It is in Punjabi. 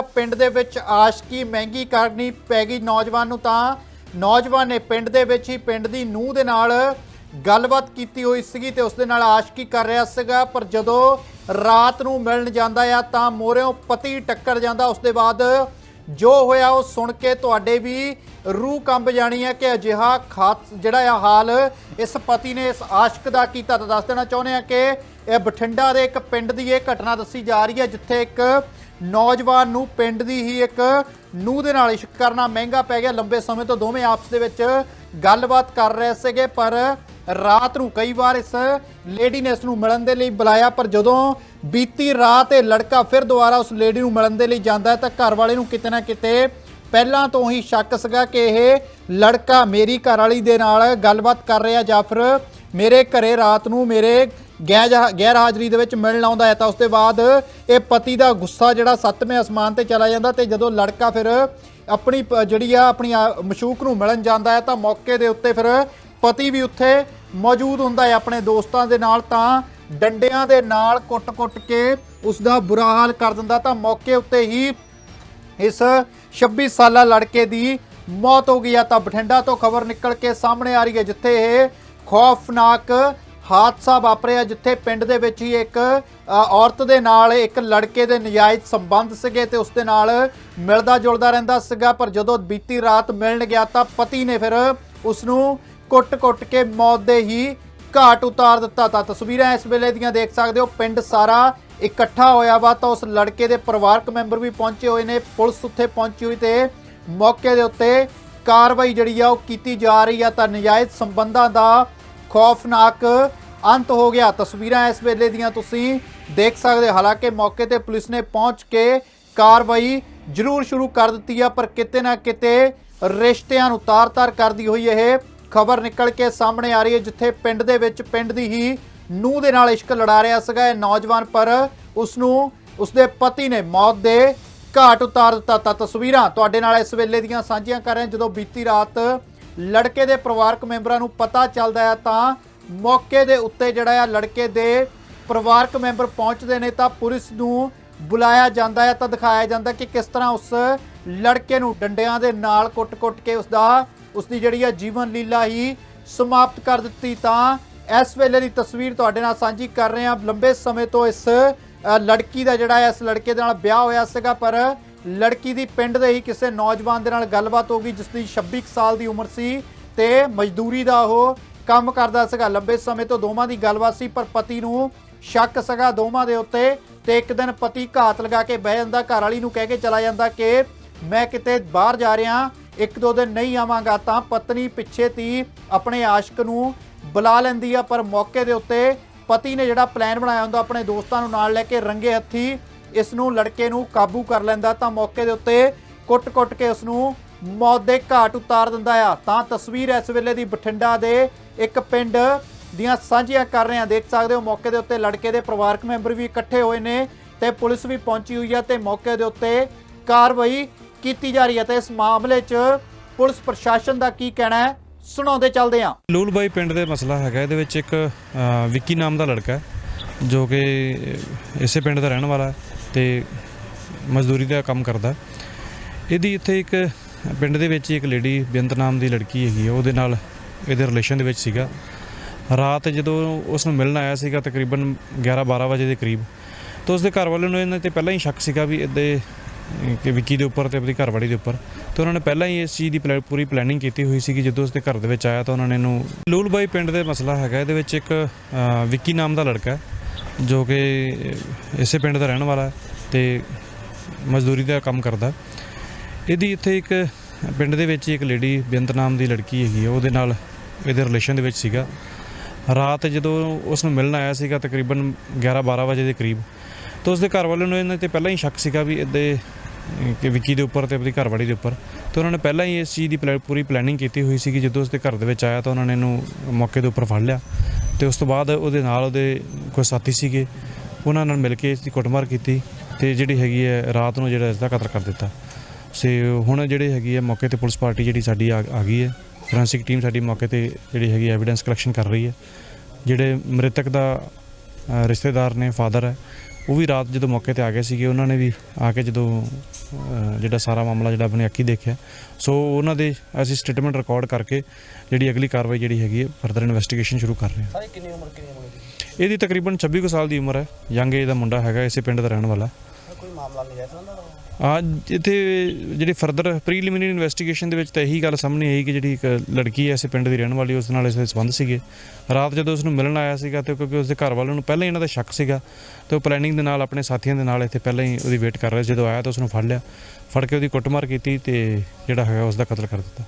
ਤਾਂ ਪਿੰਡ ਦੇ ਵਿੱਚ ਆਸ਼ਕੀ ਮਹਿੰਗੀ ਕਰਨੀ ਪੈ ਗਈ ਨੌਜਵਾਨ ਨੂੰ ਤਾਂ ਨੌਜਵਾਨ ਨੇ ਪਿੰਡ ਦੇ ਵਿੱਚ ਹੀ ਪਿੰਡ ਦੀ ਨੂੰਹ ਦੇ ਨਾਲ ਗੱਲਬਾਤ ਕੀਤੀ ਹੋਈ ਸੀਗੀ ਤੇ ਉਸ ਦੇ ਨਾਲ ਆਸ਼ਕੀ ਕਰ ਰਿਹਾ ਸੀਗਾ। ਪਰ ਜਦੋਂ ਰਾਤ ਨੂੰ ਮਿਲਣ ਜਾਂਦਾ ਆ ਤਾਂ ਮੋਰਿਓਂ ਪਤੀ ਟੱਕਰ ਜਾਂਦਾ। ਉਸ ਦੇ ਬਾਅਦ ਜੋ ਹੋਇਆ ਉਹ ਸੁਣ ਕੇ ਤੁਹਾਡੇ ਵੀ ਰੂਹ ਕੰਬ ਜਾਣੀ ਹੈ ਕਿ ਅਜਿਹਾ ਖਾਤ ਜਿਹੜਾ ਆ ਹਾਲ ਇਸ ਪਤੀ ਨੇ ਇਸ ਆਸ਼ਕ ਦਾ ਕੀਤਾ। ਤਾਂ ਦੱਸ ਦੇਣਾ ਚਾਹੁੰਦੇ ਆ ਕਿ ਇਹ ਬਠਿੰਡਾ ਦੇ ਇੱਕ ਪਿੰਡ ਦੀ ਇਹ ਘਟਨਾ ਦੱਸੀ ਜਾ ਰਹੀ ਹੈ, ਜਿੱਥੇ ਇੱਕ ਨੌਜਵਾਨ ਨੂੰ ਪਿੰਡ ਦੀ ਹੀ ਇੱਕ ਨੂੰਹ ਦੇ ਨਾਲ ਇਸ਼ਕ ਕਰਨਾ ਮਹਿੰਗਾ ਪੈ ਗਿਆ। ਲੰਬੇ ਸਮੇਂ ਤੋਂ ਦੋਵੇਂ ਆਪਸ ਦੇ ਵਿੱਚ ਗੱਲਬਾਤ ਕਰ ਰਹੇ ਸੀਗੇ, ਪਰ ਰਾਤ ਨੂੰ ਕਈ ਵਾਰ ਇਸ ਲੇਡੀ ਨੇ ਇਸ ਨੂੰ ਮਿਲਣ ਦੇ ਲਈ ਬੁਲਾਇਆ, ਪਰ ਜਦੋਂ ਬੀਤੀ ਰਾਤ ਇਹ ਲੜਕਾ ਫਿਰ ਦੁਬਾਰਾ ਉਸ ਲੇਡੀ ਨੂੰ ਮਿਲਣ ਦੇ ਲਈ ਜਾਂਦਾ ਤਾਂ ਘਰ ਵਾਲੇ ਨੂੰ ਕਿਤੇ ਨਾ ਕਿਤੇ ਪਹਿਲਾਂ ਤੋਂ ਹੀ ਸ਼ੱਕ ਸੀਗਾ ਕਿ ਇਹ ਲੜਕਾ ਮੇਰੀ ਘਰ ਵਾਲੀ ਦੇ ਨਾਲ ਗੱਲਬਾਤ ਕਰ ਰਿਹਾ ਜਾਂ ਫਿਰ ਮੇਰੇ ਘਰੇ ਰਾਤ ਨੂੰ ਮੇਰੇ ਗੈਰ ਗੈਰ ਹਾਜ਼ਰੀ ਦੇ ਵਿੱਚ ਮਿਲਣ ਆਉਂਦਾ ਹੈ ਤਾਂ ਉਸ ਤੋਂ ਬਾਅਦ ਇਹ ਪਤੀ ਦਾ ਗੁੱਸਾ ਜਿਹੜਾ ਸੱਤਵੇਂ ਅਸਮਾਨ ਤੇ ਚਲਾ ਜਾਂਦਾ ਤੇ ਜਦੋਂ ਲੜਕਾ ਫਿਰ ਆਪਣੀ ਪ- ਜਿਹੜੀ ਆ, ਆਪਣੀ ਆ, ਮਸ਼ੂਕ ਨੂੰ ਮਿਲਣ ਜਾਂਦਾ ਹੈ ਤਾਂ ਮੌਕੇ ਦੇ ਉੱਤੇ ਫਿਰ ਪਤੀ ਵੀ ਉੱਥੇ ਮੌਜੂਦ ਹੁੰਦਾ ਹੈ ਆਪਣੇ ਦੋਸਤਾਂ ਦੇ ਨਾਲ ਤਾਂ ਡੰਡਿਆਂ ਦੇ ਨਾਲ ਕੁੱਟ-ਕੁੱਟ ਕੇ ਉਸ ਦਾ ਬੁਰਾ ਹਾਲ ਕਰ ਦਿੰਦਾ ਤਾਂ ਮੌਕੇ ਉੱਤੇ ਹੀ ਇਸ 26 ਸਾਲਾ ਲੜਕੇ ਦੀ ਮੌਤ ਹੋ ਗਈ ਆ ਤਾਂ ਬਠਿੰਡਾ ਤੋਂ ਖਬਰ ਨਿਕਲ ਕੇ ਸਾਹਮਣੇ ਆ ਰਹੀ ਹੈ ਜਿੱਥੇ ਇਹ ਖੌਫਨਾਕ ਹਾਦਸਾ ਵਾਪਰਿਆ ਜਿੱਥੇ ਪਿੰਡ ਦੇ ਵਿੱਚ ਹੀ ਇੱਕ ਔਰਤ ਦੇ ਨਾਲ ਇੱਕ ਲੜਕੇ ਦੇ ਨਜਾਇਜ਼ ਸੰਬੰਧ ਸੀਗੇ ਤੇ ਉਸ ਦੇ ਨਾਲ ਮਿਲਦਾ ਜੁਲਦਾ ਰਹਿੰਦਾ ਸੀਗਾ, ਪਰ ਜਦੋਂ ਬੀਤੀ ਰਾਤ ਮਿਲਣ ਗਿਆ ਤਾਂ ਪਤੀ ਨੇ ਫਿਰ ਉਸ ਨੂੰ ਕੁੱਟ-ਕੁੱਟ ਕੇ ਮੌਤ ਦੇ ਹੀ ਘਾਟ ਉਤਾਰ ਦਿੱਤਾ। ਤਾਂ ਤਸਵੀਰਾਂ ਇਸ ਵੇਲੇ ਦੀਆਂ ਦੇਖ ਸਕਦੇ ਹੋ, ਪਿੰਡ ਸਾਰਾ ਇਕੱਠਾ ਹੋਇਆ ਵਾ, ਤਾਂ ਉਸ ਲੜਕੇ ਦੇ ਪਰਿਵਾਰਕ ਮੈਂਬਰ ਵੀ ਪਹੁੰਚੇ ਹੋਏ ਨੇ। ਪੁਲਿਸ ਉੱਥੇ ਪਹੁੰਚੀ ਹੋਈ ਤੇ ਮੌਕੇ ਦੇ ਉੱਤੇ ਕਾਰਵਾਈ ਜਿਹੜੀ ਆ ਉਹ ਕੀਤੀ ਜਾ ਰਹੀ ਆ, ਤਾਂ ਨਜਾਇਜ਼ ਸੰਬੰਧਾਂ ਦਾ ਖੌਫਨਾਕ ਅੰਤ ਹੋ ਗਿਆ। ਤਸਵੀਰਾਂ ਇਸ ਵੇਲੇ ਦੀਆਂ ਤੁਸੀਂ ਦੇਖ ਸਕਦੇ ਹੋ। ਹਾਲਾਂਕਿ ਮੌਕੇ ਤੇ ਪੁਲਿਸ ਨੇ ਪਹੁੰਚ ਕੇ ਕਾਰਵਾਈ ਜ਼ਰੂਰ ਸ਼ੁਰੂ ਕਰ ਦਿੱਤੀ ਆ, ਪਰ ਕਿਤੇ ਨਾ ਕਿਤੇ ਰਿਸ਼ਤਿਆਂ ਨੂੰ ਤਾਰ-ਤਾਰ ਕਰਦੀ ਹੋਈ ਇਹ ਖਬਰ ਨਿਕਲ ਕੇ ਸਾਹਮਣੇ ਆ ਰਹੀ ਹੈ, ਜਿੱਥੇ ਪਿੰਡ ਦੇ ਵਿੱਚ ਪਿੰਡ ਦੀ ਹੀ ਨੂੰਹ ਦੇ ਨਾਲ ਇਸ਼ਕ ਲੜਾ ਰਿਹਾ ਸੀਗਾ। ਇਹ ਨੌਜਵਾਨ ਪਰ ਉਸ ਨੂੰ ਉਸਦੇ ਪਤੀ ਨੇ ਮੌਤ ਦੇ ਘਾਟ ਉਤਾਰ ਦਿੱਤਾ। ਤਾਂ ਤਸਵੀਰਾਂ ਤੁਹਾਡੇ ਨਾਲ ਇਸ ਵੇਲੇ ਦੀਆਂ ਸਾਂਝੀਆਂ ਕਰ ਰਹੇ ਹਾਂ। ਜਦੋਂ ਬੀਤੀ ਰਾਤ ਲੜਕੇ ਦੇ ਪਰਿਵਾਰਕ ਮੈਂਬਰਾਂ ਨੂੰ ਪਤਾ ਚੱਲਦਾ ਹੈ ਤਾਂ ਮੌਕੇ ਦੇ ਉੱਤੇ ਜਿਹੜਾ ਆ ਲੜਕੇ ਦੇ ਪਰਿਵਾਰਕ ਮੈਂਬਰ ਪਹੁੰਚਦੇ ਨੇ ਤਾਂ ਪੁਲਿਸ ਨੂੰ ਬੁਲਾਇਆ ਜਾਂਦਾ ਹੈ ਤਾਂ ਦਿਖਾਇਆ ਜਾਂਦਾ ਕਿ ਕਿਸ ਤਰ੍ਹਾਂ ਉਸ ਲੜਕੇ ਨੂੰ ਡੰਡਿਆਂ ਦੇ ਨਾਲ ਕੁੱਟ-ਕੁੱਟ ਕੇ ਉਸ ਦਾ ਉਸ ਦੀ ਜਿਹੜੀ ਆ ਜੀਵਨ ਲੀਲਾ ਹੀ ਸਮਾਪਤ ਕਰ ਦਿੱਤੀ ਤਾਂ ਇਸ ਵੇਲੇ ਦੀ ਤਸਵੀਰ ਤੁਹਾਡੇ ਨਾਲ ਸਾਂਝੀ ਕਰ ਰਹੇ ਹਾਂ। ਲੰਬੇ ਸਮੇਂ ਤੋਂ ਇਸ ਲੜਕੀ ਦਾ ਜਿਹੜਾ ਹੈ ਇਸ ਲੜਕੇ ਦੇ ਨਾਲ ਵਿਆਹ ਹੋਇਆ ਸੀਗਾ, ਪਰ ਲੜਕੀ ਦੀ ਪਿੰਡ ਦੇ ਹੀ ਕਿਸੇ ਨੌਜਵਾਨ ਦੇ ਨਾਲ ਗੱਲਬਾਤ ਹੋ ਗਈ ਜਿਸ ਦੀ 26 ਕੁ ਸਾਲ ਦੀ ਉਮਰ ਸੀ ਤੇ ਮਜ਼ਦੂਰੀ ਦਾ ਉਹ ਕੰਮ ਕਰਦਾ ਸੀਗਾ। ਲੰਬੇ ਸਮੇਂ ਤੋਂ ਦੋਵਾਂ ਦੀ ਗੱਲਬਾਤ ਸੀ, ਪਰ ਪਤੀ ਨੂੰ ਸ਼ੱਕ ਸੀਗਾ ਦੋਵਾਂ ਦੇ ਉੱਤੇ ਤੇ ਇੱਕ ਦਿਨ ਪਤੀ ਘਾਤ ਲਗਾ ਕੇ ਬਹਿ ਜਾਂਦਾ, ਘਰ ਵਾਲੀ ਨੂੰ ਕਹਿ ਕੇ ਚਲਾ ਜਾਂਦਾ ਕਿ ਮੈਂ ਕਿਤੇ ਬਾਹਰ ਜਾ ਰਿਹਾ, ਇੱਕ ਦੋ ਦਿਨ ਨਹੀਂ ਆਵਾਂਗਾ ਤਾਂ ਪਤਨੀ ਪਿੱਛੇ ਤੀ ਆਪਣੇ ਆਸ਼ਕ ਨੂੰ ਬੁਲਾ ਲੈਂਦੀ ਆ, ਪਰ ਮੌਕੇ ਦੇ ਉੱਤੇ ਪਤੀ ਨੇ ਜਿਹੜਾ ਪਲਾਨ ਬਣਾਇਆ ਹੁੰਦਾ ਆਪਣੇ ਦੋਸਤਾਂ ਨੂੰ ਨਾਲ ਲੈ ਕੇ ਰੰਗੇ ਹੱਥੀ ਇਸ ਨੂੰ ਲੜਕੇ ਨੂੰ ਕਾਬੂ ਕਰ ਲੈਂਦਾ ਤਾਂ ਮੌਕੇ ਦੇ ਉੱਤੇ ਕੁੱਟ-ਕੁੱਟ ਕੇ ਉਸ ਨੂੰ ਮੌਤ ਦੇ ਘਾਟ ਉਤਾਰ ਦਿੰਦਾ ਆ। ਤਾਂ ਤਸਵੀਰ ਇਸ ਵੇਲੇ ਦੀ ਬਠਿੰਡਾ ਦੇ ਇੱਕ ਪਿੰਡ ਦੀਆਂ ਸਾਂਝੀਆਂ ਕਰ ਰਹੇ ਹਾਂ ਦੇਖ ਸਕਦੇ ਹੋ ਮੌਕੇ ਦੇ ਉੱਤੇ ਲੜਕੇ ਦੇ ਪਰਿਵਾਰਕ ਮੈਂਬਰ ਵੀ ਇਕੱਠੇ ਹੋਏ ਨੇ ਤੇ ਪੁਲਿਸ ਵੀ ਪਹੁੰਚੀ ਹੋਈ ਹੈ ਤੇ ਮੌਕੇ ਦੇ ਉੱਤੇ ਕਾਰਵਾਈ ਕੀਤੀ ਜਾ ਰਹੀ ਹੈ ਤੇ ਇਸ ਮਾਮਲੇ 'ਚ ਪੁਲਿਸ ਪ੍ਰਸ਼ਾਸਨ ਦਾ ਕੀ ਕਹਿਣਾ ਹੈ ਸੁਣਾਉਂਦੇ ਚੱਲਦੇ ਹਾਂ ਲੂਲਬਾਈ ਪਿੰਡ ਦੇ ਮਸਲਾ ਹੈਗਾ। ਇਹਦੇ ਵਿੱਚ ਇੱਕ ਅ, ਵਿੱਕੀ ਨਾਮ ਦਾ ਲੜਕਾ ਹੈ ਜੋ ਕਿ ਇਸੇ ਪਿੰਡ ਦਾ ਰਹਿਣ ਵਾਲਾ ਹੈ ਤੇ ਮਜ਼ਦੂਰੀ ਦਾ ਕੰਮ ਕਰਦਾ ਹੈ। ਇਹਦੀ ਇੱਥੇ ਇੱਕ ਪਿੰਡ ਦੇ ਵਿੱਚ ਇੱਕ ਲੇਡੀ ਬੇਅੰਤ ਨਾਮ ਦੀ ਲੜਕੀ ਹੈਗੀ ਹੈ ਉਹਦੇ ਨਾਲ ਇਹਦੇ ਰਿਲੇਸ਼ਨ ਦੇ ਵਿੱਚ ਸੀਗਾ। ਰਾਤ ਜਦੋਂ ਉਸ ਨੂੰ ਮਿਲਣ ਆਇਆ ਸੀਗਾ ਤਕਰੀਬਨ 11 12 ਵਜੇ ਦੇ ਕਰੀਬ, ਤਾਂ ਉਸਦੇ ਘਰ ਵਾਲੇ ਨੂੰ ਇਹਨਾਂ ਤੇ ਪਹਿਲਾਂ ਹੀ ਸ਼ੱਕ ਸੀਗਾ ਵੀ ਇਹਦੇ ਕਿ ਵਿੱਕੀ ਦੇ ਉੱਪਰ ਤੇ ਆਪਣੀ ਘਰਵਾਲੀ ਦੇ ਉੱਪਰ। ਤੇ ਉਹਨਾਂ ਨੇ ਪਹਿਲਾਂ ਹੀ ਇਸ ਚੀਜ਼ ਦੀ ਪਲੈ- ਪੂਰੀ ਪਲੈਨਿੰਗ ਕੀਤੀ ਹੋਈ ਸੀ ਕਿ ਜਦੋਂ ਉਸਦੇ ਘਰ ਦੇ ਵਿੱਚ ਆਇਆ ਤਾਂ ਉਹਨਾਂ ਨੇ ਇਹਨੂੰ, ਲੂਲਬਾਈ ਪਿੰਡ ਦੇ ਮਸਲਾ ਹੈਗਾ, ਇਹਦੇ ਵਿੱਚ ਇੱਕ ਵਿੱਕੀ ਨਾਮ ਦਾ ਲੜਕਾ ਜੋ ਕਿ ਇਸੇ ਪਿੰਡ ਦਾ ਰਹਿਣ ਵਾਲਾ ਹੈ ਤੇ ਮਜ਼ਦੂਰੀ ਦਾ ਕੰਮ ਕਰਦਾ। ਇਹਦੀ ਇੱਥੇ ਇੱਕ ਪਿੰਡ ਦੇ ਵਿੱਚ ਹੀ ਇੱਕ ਲੇਡੀ ਬੇਅੰਤ ਨਾਮ ਦੀ ਲੜਕੀ ਹੈਗੀ ਹੈ ਉਹਦੇ ਨਾਲ ਇਹਦੇ ਰਿਲੇਸ਼ਨ ਦੇ ਵਿੱਚ ਸੀਗਾ। ਰਾਤ ਜਦੋਂ ਉਸ ਨੂੰ ਮਿਲਣ ਆਇਆ ਸੀਗਾ ਤਕਰੀਬਨ 11 12 ਵਜੇ ਦੇ ਕਰੀਬ, ਤਾਂ ਉਸਦੇ ਘਰ ਵਾਲੇ ਨੂੰ ਇਹਨਾਂ ਤੇ ਪਹਿਲਾਂ ਹੀ ਸ਼ੱਕ ਸੀਗਾ ਵੀ ਇਹਦੇ ਕਿ ਵਿੱਕੀ ਦੇ ਉੱਪਰ ਤੇ ਆਪਣੀ ਘਰਵਾਲੀ ਦੇ ਉੱਪਰ। ਤੇ ਉਹਨਾਂ ਨੇ ਪਹਿਲਾਂ ਹੀ ਇਸ ਚੀਜ਼ ਦੀ ਪਲੈ- ਪੂਰੀ ਪਲੈਨਿੰਗ ਕੀਤੀ ਹੋਈ ਸੀ ਕਿ ਜਦੋਂ ਉਸਦੇ ਘਰ ਦੇ ਵਿੱਚ ਆਇਆ ਤਾਂ ਉਹਨਾਂ ਨੇ ਇਹਨੂੰ ਮੌਕੇ ਦੇ ਉੱਪਰ ਫੜ ਲਿਆ। ਤੇ ਉਸ ਤੋਂ ਬਾਅਦ ਉਹਦੇ ਨਾਲ ਉਹਦੇ ਕੋਈ ਸਾਥੀ ਸੀਗੇ। ਉਹਨਾਂ ਨਾਲ ਮਿਲ ਕੇ ਇਸ ਦੀ ਕੁੱਟਮਾਰ ਕੀਤੀ ਤੇ ਜਿਹੜੀ ਹੈਗੀ ਹੈ ਰਾਤ ਨੂੰ ਜਿਹੜਾ ਇਸ ਦਾ ਕਤਲ ਕਰ ਦਿੱਤਾ। ਸੇ ਹੁਣ ਜਿਹੜੇ ਹੈਗੀ ਹੈ ਮੌਕੇ ਤੇ ਪੁਲਿਸ ਪਾਰਟੀ ਜਿਹੜੀ ਸਾਡੀ ਆ ਆ ਗਈ ਹੈ। ਫੋਰੈਂਸਿਕ ਟੀਮ ਸਾਡੀ ਮੌਕੇ ਤੇ ਜਿਹੜੀ ਹੈਗੀ ਐਵੀਡੈਂਸ ਕਲੈਕਸ਼ਨ ਕਰ ਰਹੀ ਹੈ। ਜਿਹੜੇ ਮ੍ਰਿਤਕ ਦਾ ਅ, ਰਿਸ਼ਤੇਦਾਰ ਨੇ ਫਾਦਰ ਹੈ ਉਹ ਵੀ ਰਾਤ ਜਦੋਂ ਮੌਕੇ ਤੇ ਆ ਗਏ ਸੀਗੇ ਉਹਨਾਂ ਨੇ ਵੀ ਆ ਕੇ ਜਦੋਂ ਅ, ਜਿਹੜਾ ਸਾਰਾ ਮਾਮਲਾ ਜਿਹੜਾ ਆਪਣੇ ਅੱਖੀ ਦੇਖਿਆ। ਸੋ ਉਹਨਾਂ ਦੇ ਅਸੀਂ ਸਟੇਟਮੈਂਟ ਰਿਕਾਰਡ ਕਰਕੇ ਜਿਹੜੀ ਅਗਲੀ ਕਾਰਵਾਈ ਜਿਹੜੀ ਹੈਗੀ ਹੈ ਫਰਦਰ ਇਨਵੈਸਟੀਗੇਸ਼ਨ ਸ਼ੁਰੂ ਕਰ ਰਹੇ ਹਾਂ। ਸਾਰੇ ਕਿੰਨੀ ਉਮਰ ਕਿੰਨੀ ਉਮਰ ਇਹਦੀ ਤਕਰੀਬਨ 26 ਕੁ ਸਾਲ ਦੀ ਉਮਰ ਹੈ। ਯੰਗ ਏਜ ਦਾ ਮੁੰਡਾ ਹੈਗਾ ਇਸੇ ਪਿੰਡ ਦਾ ਰਹਿਣ ਵਾਲਾ। ਮਾਮਲਾ ਨਹੀਂ ਰਹਿ ਸਕਦਾ ਇੱਥੇ ਜਿਹੜੀ ਫਰਦਰ ਪ੍ਰੀਲਿਮਿਨਰੀ ਇਨਵੈਸਟੀਗੇਸ਼ਨ ਦੇ ਵਿੱਚ ਤਾਂ ਇਹੀ ਗੱਲ ਸਾਹਮਣੇ ਆਈ ਕਿ ਜਿਹੜੀ ਇੱਕ ਲੜਕੀ ਹੈ, ਇਸੇ ਪਿੰਡ ਦੀ ਰਹਿਣ ਵਾਲੀ, ਉਸ ਨਾਲ ਇਸ ਦੇ ਸੰਬੰਧ ਸੀਗੇ। ਰਾਤ ਜਦੋਂ ਉਸ ਨੂੰ ਮਿਲਣ ਆਇਆ ਸੀਗਾ ਤੇ ਕਿਉਂਕਿ ਉਸ ਦੇ ਘਰ ਵਾਲਿਆਂ ਨੂੰ ਪਹਿਲਾਂ ਹੀ ਇਹਨਾਂ ਦਾ ਸ਼ੱਕ ਸੀਗਾ, ਤੇ ਉਹ ਪਲੈਨਿੰਗ ਦੇ ਨਾਲ, ਆਪਣੇ ਸਾਥੀਆਂ ਦੇ ਨਾਲ ਇੱਥੇ ਪਹਿਲਾਂ ਹੀ ਉਹਦੀ ਵੇਟ ਕਰ ਰਿਹਾ ਸੀ। ਜਦੋਂ ਆਇਆ ਤਾਂ ਉਸ ਨੂੰ ਫੜ ਲਿਆ, ਫੜ ਕੇ ਉਹਦੀ ਕੁੱਟਮਾਰ ਕੀਤੀ ਤੇ ਜਿਹੜਾ ਹੈਗਾ ਉਸ ਦਾ ਕਤਲ ਕਰ ਦਿੱਤਾ।